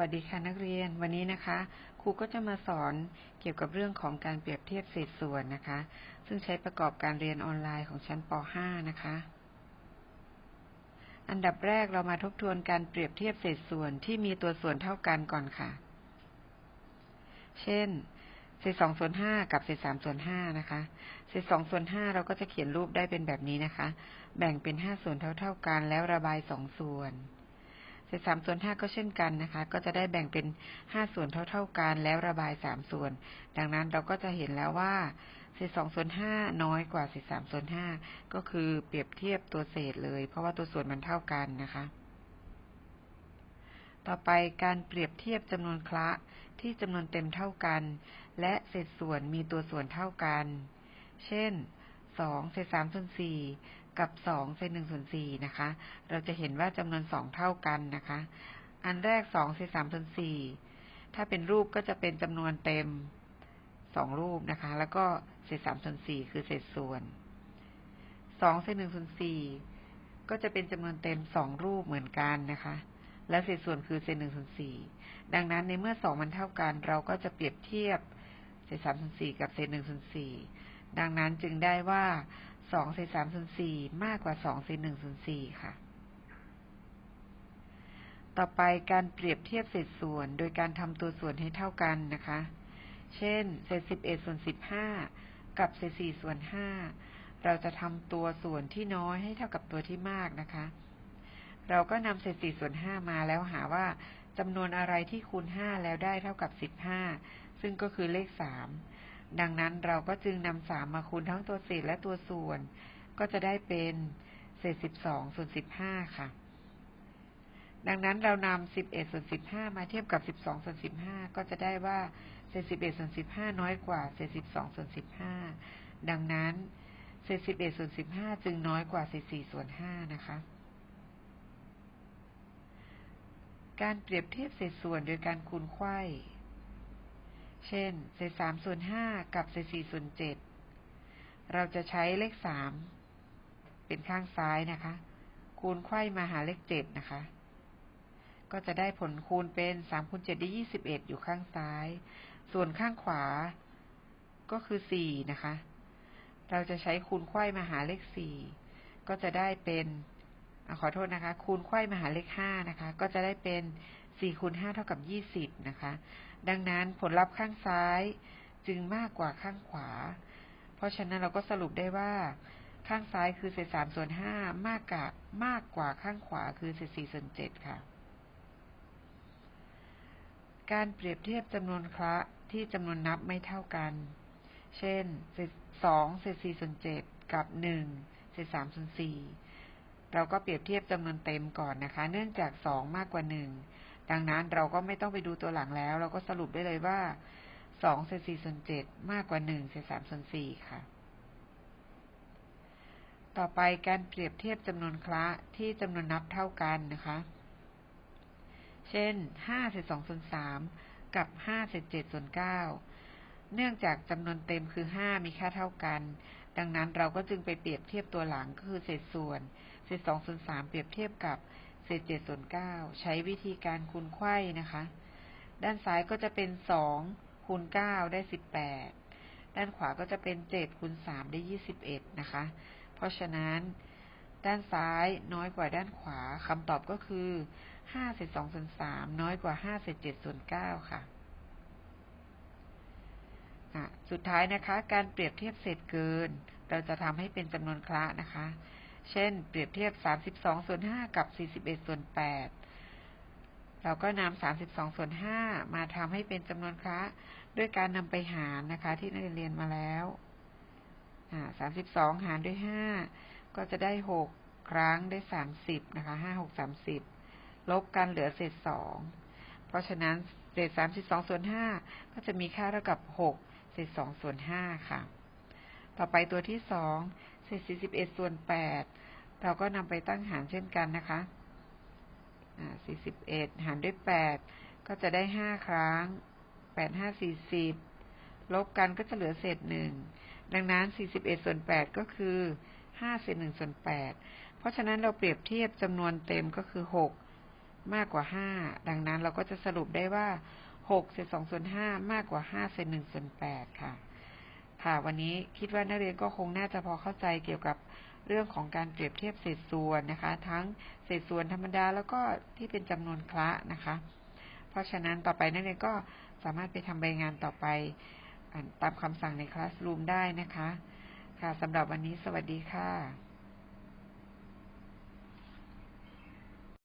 วัสดีค่ะนักเรียนวันนี้นะคะ ครูก็จะมาสอนเกี่ยวกับเรื่องของการเปรียบเทียบเศษส่วนนะคะ ซึ่งใช้ประกอบการเรียนออนไลน์ของชั้นป .5 นะคะ อันดับแรกเรามาทบทวนการเปรียบเทียบเศษส่วนที่มีตัวส่วนเท่ากันก่อนค่ะ เช่นเศษสองส่วนห้ากับเศษสามส่วนห้านะคะ เศษสองส่วนห้าเราก็จะเขียนรูปได้เป็นแบบนี้นะคะ แบ่งเป็นห้าส่วนเท่าๆกันแล้วระบายสองส่วน ศษสามส่วนห้าก็เช่นกันนะคะ ก็จะได้แบ่งเป็นห้าส่วนเท่า ๆกันแล้วระบายสามส่วน ดังนั้นเราก็จะเห็นแล้วว่าเศษสองส่วนห้าน้อยกว่าเศษสามส่วนห้าก็คือเปรียบเทียบตัวเศษเลย เพราะว่าตัวส่วนมันเท่ากันนะคะ ต่อไปการเปรียบเทียบจำนวนคละที่จำนวนเต็มเท่ากัน และเศษส่วนมีตัวส่วนเท่ากัน เช่นสองเศษสามส่วนสี่ กับสองเศษหนึ่งส่วนสี่นะคะ เราจะเห็นว่าจำนวนสองเท่ากันนะคะ อันแรกสองเศษสามส่วนสี่ถ้าเป็นรูปก็จะเป็นจำนวนเต็มสองรูปนะคะ แล้วก็เศษสามส่วนสี่คือเศษส่วนสองเศษหนึ่งส่วนสี่ก็จะเป็นจำนวนเต็มสองรูปเหมือนกันนะคะ และเศษส่วนคือเศษหนึ่งส่วนสี่ดังนั้นในเมื่อสองมันเท่ากัน เราก็จะเปรียบเทียบเศษสามส่วนสี่กับเศษหนึ่งส่วนสี่ดังนั้นจึงได้ว่า สองเศษสามส่วนสี่มากกว่าสองเศษหนึ่งส่วนสี่ค่ะ ต่อไปการเปรียบเทียบเศษส่วนโดยการทำตัวส่วนให้เท่ากันนะคะ เช่น เศษสิบเอ็ดส่วนสิบห้ากับเศษสี่ส่วนห้าเราจะทำตัวส่วนที่น้อยให้เท่ากับตัวที่มากนะคะ เราก็นำเศษสี่ส่วนห้ามาแล้วหาว่าจำนวนอะไรที่คูณห้าแล้วได้เท่ากับสิบห้าซึ่งก็คือเลขสาม ดังนั้นเราก็จึงนำสามมาคูณทั้งตัวเศษและตัวส่วน ก็จะได้เป็นเศษสิบสองส่วนสิบห้าค่ะ ดังนั้นเรานำสิบเอ็ดส่วนสิบห้ามาเทียบกับสิบสองส่วนสิบห้าก็จะได้ว่าเศษสิบเอ็ดส่วนสิบห้าน้อยกว่าเศษสิบสองส่วนสิบห้าดังนั้นเศษสิบเอ็ดส่วนสิบห้าจึงน้อยกว่าเศษสี่ส่วนห้านะคะ การเปรียบเทียบเศษส่วนโดยการคูณไข่ เช่น เศษสามส่วนห้ากับเศษสี่ส่วนเจ็ด เราจะใช้เลขสามเป็นข้างซ้ายนะคะ คูณไข่มาหาเลขเจ็ดนะคะ ก็จะได้ผลคูณเป็นสามคูณเจ็ดได้ยี่สิบเอ็ดอยู่ข้างซ้าย ส่วนข้างขวา ก็คือสี่นะคะ เราจะใช้คูณไข่มาหาเลขสี่ก็จะได้เป็นอขอโทษนะคะ คูณไข่มาหาเลขห้านะคะ ก็จะได้เป็น สี่คูณห้าเท่ากับยี่สิบนะคะ ดังนั้นผลลัพธ์ข้างซ้ายจึงมากกว่าข้างขวา เพราะฉะนั้นเราก็สรุปได้ว่า ข้างซ้ายคือเศษสามส่วนห้ามากกว่ามากกว่าข้างขวาคือเศษสี่ส่วนเจ็ดค่ะ การเปรียบเทียบจำนวนคละที่จำนวนนับไม่เท่ากัน เช่นเศษสองเศษสี่ส่วนเจ็ดกับหนึ่งเศษสามส่วนสี่เราก็เปรียบเทียบจำนวนเต็มก่อนนะคะ เนื่องจากสองมากกว่าหนึ่ง ดังนั้นเราก็ไม่ต้องไปดูตัวหลังแล้ว เราก็สรุปได้เลยว่าสองเศษสี่ส่วนเจ็ดมากกว่าหนึ่งเศษสามส่วนสี่ค่ะ ต่อไปการเปรียบเทียบจำนวนคละที่จำนวนนับเท่ากันนะคะ เช่นห้าเศษสองส่วนสามกับห้าเศษเจ็ดส่วนเก้าเนื่องจากจำนวนเต็มคือห้ามีค่าเท่ากัน ดังนั้นเราก็จึงไปเปรียบเทียบตัวหลังก็คือเศษส่วน เศษสองส่วนสามเปรียบเทียบกับ เศษเจ็ดส่วนเก้าใช้วิธีการคูณไข่นะคะ ด้านซ้ายก็จะเป็นสองคูณเก้าได้สิบแปดด้านขวาก็จะเป็นเจ็ดคูณสามได้ยี่สิบเอ็ดนะคะ เพราะฉะนั้น ด้านซ้ายน้อยกว่าด้านขวาคำตอบก็คือห้าเศษสองส่วนสามน้อยกว่าห้าเศษเจ็ดส่วนเก้าค่ะสุดท้ายนะคะ การเปรียบเทียบเศษเกิน เราจะทำให้เป็นจำนวนคละนะคะ เช่น เปรียบเทียบ 32 ส่วน 5 กับ 41 ส่วน 8 เราก็นำ 32 ส่วน 5 มาทำให้เป็นจำนวนคละด้วยการนำไปหารนะคะ ที่นักเรียนมาแล้ว32 หารด้วย 5 ก็จะได้ 6 ครั้งได้ 30 นะคะ 5 6 30 ลบกันเหลือเศษ 2 เพราะฉะนั้นเศษ 32 ส่วน 5 ก็จะมีค่าเท่ากับ 6 เศษ 2 ส่วน 5 ค่ะ ต่อไปตัวที่ 2 ศษ41ส่วน8เราก็นำไปตั้งหารเช่นกันนะคะ41หารด้วย8ก็จะได้5ครั้ง8 5 40ลบกันก็จะเหลือเศษ1ดังนั้น41ส่วน8ก็คือ5เศษ1ส่วน8เพราะฉะนั้นเราเปรียบเทียบจำนวนเต็มก็คือ6มากกว่าห้าดังนั้นเราก็จะสรุปได้ว่าหกเศษสองส่วนห้ามากกว่าห้าเศษหนึ่งส่วนแปดค่ะ ค่ะวันนี้คิดว่านักเรียนก็คงน่าจะพอเข้าใจเกี่ยวกับเรื่องของการเปรียบเทียบเศษส่วนนะคะ ทั้งเศษส่วนธรรมดาแล้วก็ที่เป็นจำนวนคละนะคะ เพราะฉะนั้นต่อไปนักเรียนก็สามารถไปทำใบงานต่อไปตามคำสั่งในคลาสรูมได้นะคะ ค่ะสำหรับวันนี้สวัสดีค่ะ